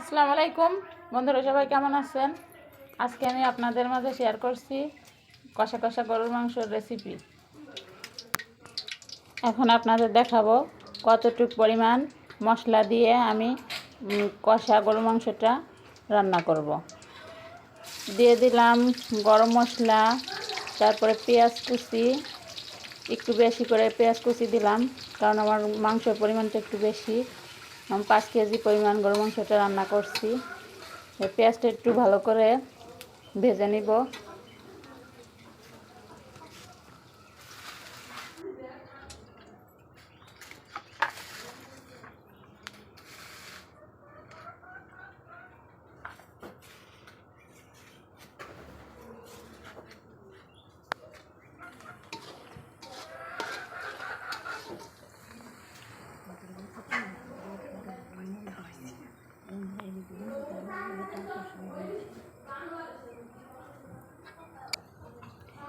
আসসালামু আলাইকুম। বন্ধুরা, সবাই কেমন আছেন? আজকে আমি আপনাদের মাঝে শেয়ার করছি কষা কষা গরুর মাংসের রেসিপি এখন আপনাদের দেখাবো কতটুক পরিমাণ মশলা দিয়ে আমি কষা গরুর মাংসটা রান্না করব। দিয়ে দিলাম গরম মশলা, তারপরে পেঁয়াজ কুচি, একটু বেশি করে পেঁয়াজ কুচি দিলাম, কারণ আমার মাংসের পরিমাণটা একটু বেশি। আমি পাঁচ কেজি পরিমাণ গরু মাংসটা রান্না করছি। পেঁয়াজটা একটু ভালো করে ভেজে নিব।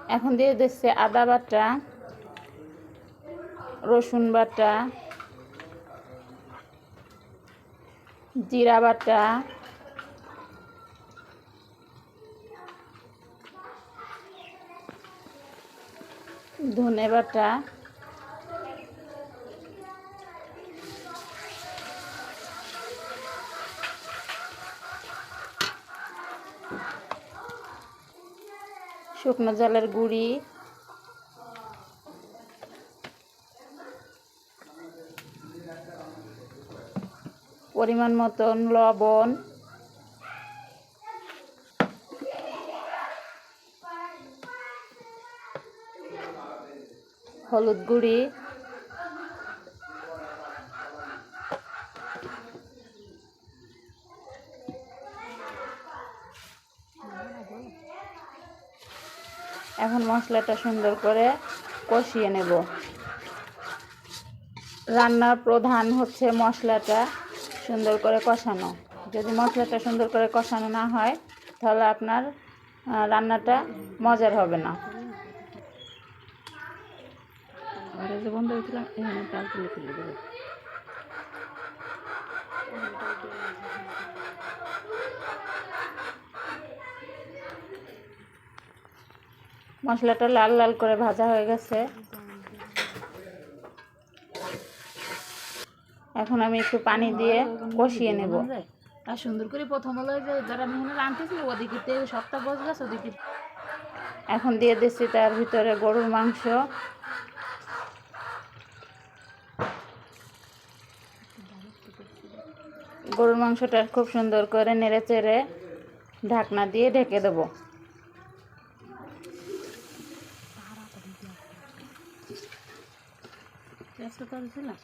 এখন দিয়ে দিচ্ছে আদা বাটা রসুন বাটা জিরা বাটা ধনে বাটা শুকনো জলের গুড়ি। পরিমাণ মতন লবণ। হলুদ গুঁড়ি। এখন মশলাটা সুন্দর করে কষিয়ে নেব। রান্নার প্রধান হচ্ছে মশলাটা সুন্দর করে কষানো। যদি মশলাটা সুন্দর করে কষানো না হয়, তাহলে আপনার রান্নাটা মজার হবে না। ঘরে যে বন্ধ হয়েছিলাম এখানে তাল তুলে তুলে মশলাটা লাল লাল করে ভাজা হয়ে গেছে। এখন আমি একটু পানি দিয়ে কষিয়ে নেব। আর সুন্দর করে প্রথম হলো যে যারা আনতেছিল ওদিকে তেল সপ্তাহ বস গেছে ওদিকে। এখন দিয়ে দিচ্ছি তার ভিতরে গরুর মাংস। গরুর মাংসটা খুব সুন্দর করে নেড়ে চেড়ে ঢাকনা দিয়ে ঢেকে দেবো। 这次到了这了。